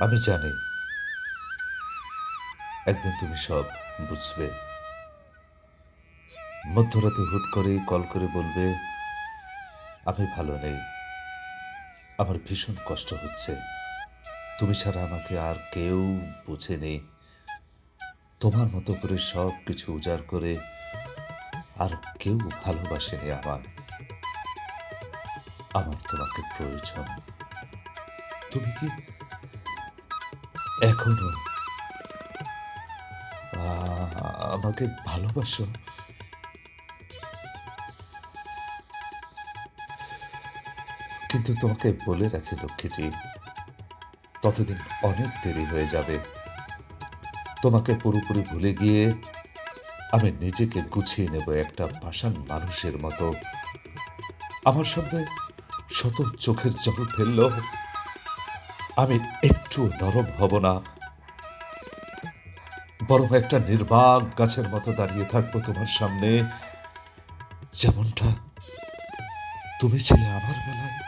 আমি জানি। একদিন তুমি সব বুঝবে। মধ্যরাতে হুট করে কল করে বলবে, আমি ভালো নেই। আমার ভীষণ কষ্ট হচ্ছে। তুমি ছাড়া আমাকে আর কেউ বোঝেনি। তোমার মতো করে সব কিছু উজাড় করে আর কেউ ভালোবাসেনি আমার আমার তোমাকে প্রয়োজন। তুমি কি এখনও? আমাকে ভালোবাসো। কিন্তু তোমাকে বলে রাখি, লক্ষ্মীটি, ততদিন অনেক দেরি হয়ে যাবে। তোমাকে পুরোপুরি ভুলে গিয়ে আমি নিজেকে গুছিয়ে নেব একটা পাষাণ মানুষের মতো। আমার সামনে শত চোখের জল ফেলল। আমি একটু নরম হব না। বরং একটা নির্বাক গাছের মতো দাঁড়িয়ে থাকব তোমার সামনে। যেমনটা তুমি ছিলে আমার বেলায়।